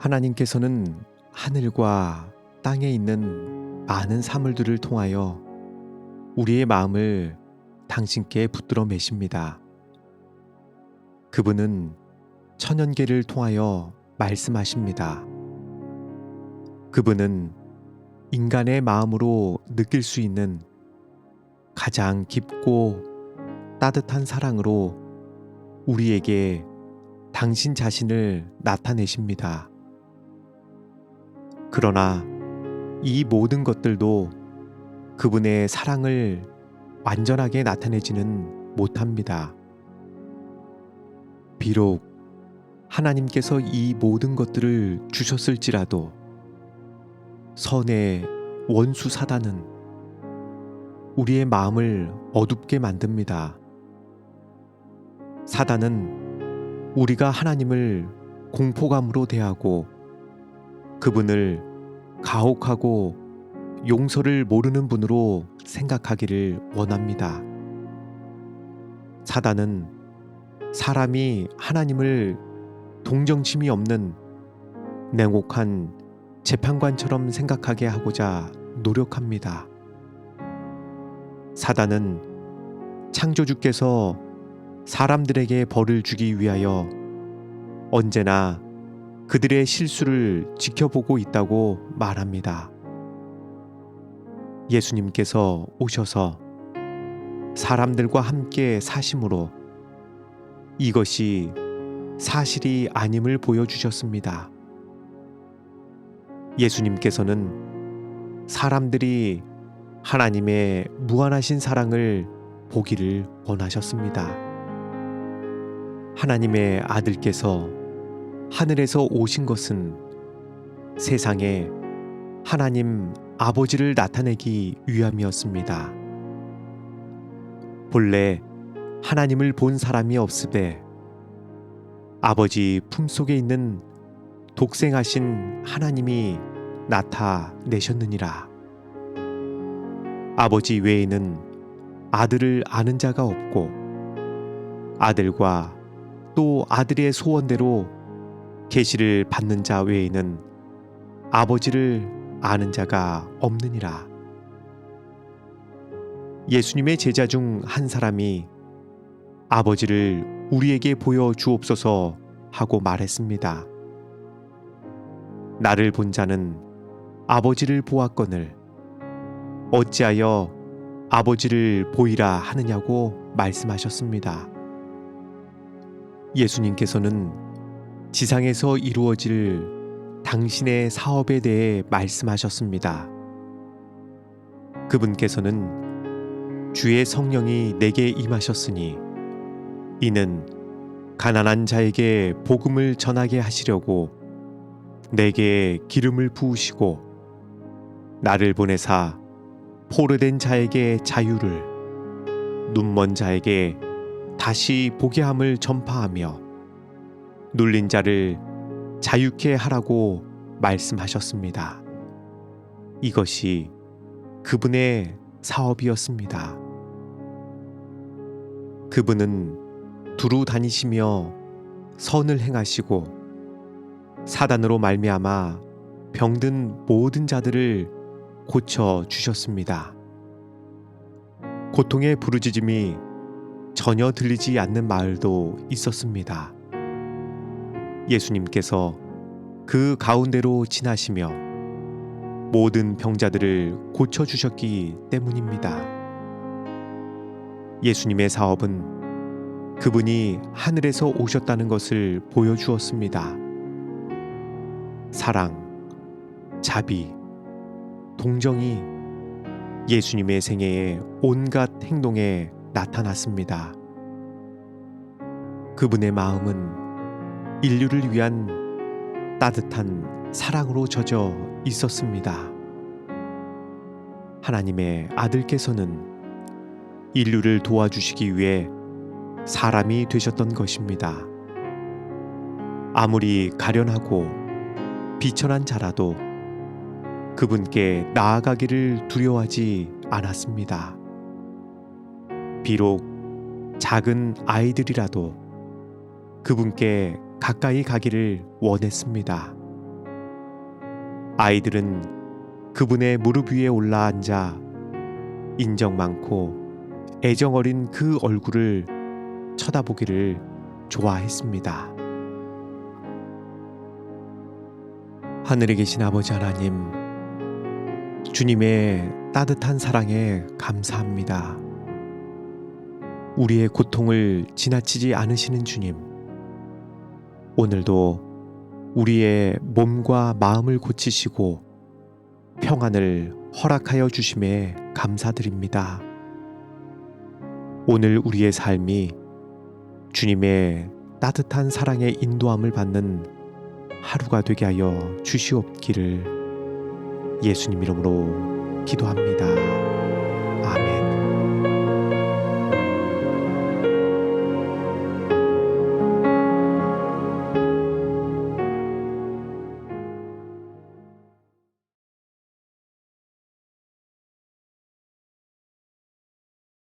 하나님께서는 하늘과 땅에 있는 많은 사물들을 통하여 우리의 마음을 당신께 붙들어 매십니다. 그분은 천연계를 통하여 말씀하십니다. 그분은 인간의 마음으로 느낄 수 있는 가장 깊고 따뜻한 사랑으로 우리에게 당신 자신을 나타내십니다. 그러나 이 모든 것들도 그분의 사랑을 완전하게 나타내지는 못합니다. 비록 하나님께서 이 모든 것들을 주셨을지라도 선의 원수 사단은 우리의 마음을 어둡게 만듭니다. 사단은 우리가 하나님을 공포감으로 대하고 그분을 가혹하고 용서를 모르는 분으로 생각하기를 원합니다. 사단은 사람이 하나님을 동정심이 없는 냉혹한 재판관처럼 생각하게 하고자 노력합니다. 사단은 창조주께서 사람들에게 벌을 주기 위하여 언제나 그들의 실수를 지켜보고 있다고 말합니다. 예수님께서 오셔서 사람들과 함께 사심으로 이것이 사실이 아님을 보여주셨습니다. 예수님께서는 사람들이 하나님의 무한하신 사랑을 보기를 원하셨습니다. 하나님의 아들께서 하늘에서 오신 것은 세상에 하나님 아버지를 나타내기 위함이었습니다. 본래 하나님을 본 사람이 없으되 아버지 품속에 있는 독생하신 하나님이 나타내셨느니라. 아버지 외에는 아들을 아는 자가 없고 아들과 또 아들의 소원대로 계시를 받는 자 외에는 아버지를 아는 자가 없느니라. 예수님의 제자 중 한 사람이 아버지를 우리에게 보여 주옵소서 하고 말했습니다. 나를 본 자는 아버지를 보았거늘 어찌하여 아버지를 보이라 하느냐고 말씀하셨습니다. 예수님께서는 지상에서 이루어질 당신의 사업에 대해 말씀하셨습니다. 그분께서는 주의 성령이 내게 임하셨으니 이는 가난한 자에게 복음을 전하게 하시려고 내게 기름을 부으시고 나를 보내사 포르된 자에게 자유를 눈먼 자에게 다시 보게 함을 전파하며 눌린 자를 자유케 하라고 말씀하셨습니다. 이것이 그분의 사업이었습니다. 그분은 두루 다니시며 선을 행하시고 사단으로 말미암아 병든 모든 자들을 고쳐 주셨습니다. 고통의 부르짖음이 전혀 들리지 않는 마을도 있었습니다. 예수님께서 그 가운데로 지나시며 모든 병자들을 고쳐 주셨기 때문입니다. 예수님의 사업은 그분이 하늘에서 오셨다는 것을 보여주었습니다. 사랑, 자비, 동정이 예수님의 생애의 온갖 행동에 나타났습니다. 그분의 마음은 인류를 위한 따뜻한 사랑으로 젖어 있었습니다. 하나님의 아들께서는 인류를 도와주시기 위해 사람이 되셨던 것입니다. 아무리 가련하고 비천한 자라도 그분께 나아가기를 두려워하지 않았습니다. 비록 작은 아이들이라도 그분께 가까이 가기를 원했습니다. 아이들은 그분의 무릎 위에 올라 앉아 인정 많고 애정 어린 그 얼굴을 쳐다보기를 좋아했습니다. 하늘에 계신 아버지 하나님, 주님의 따뜻한 사랑에 감사합니다. 우리의 고통을 지나치지 않으시는 주님, 오늘도 우리의 몸과 마음을 고치시고 평안을 허락하여 주심에 감사드립니다. 오늘 우리의 삶이 주님의 따뜻한 사랑의 인도함을 받는 하루가 되게 하여 주시옵기를 예수님 이름으로 기도합니다. 아멘.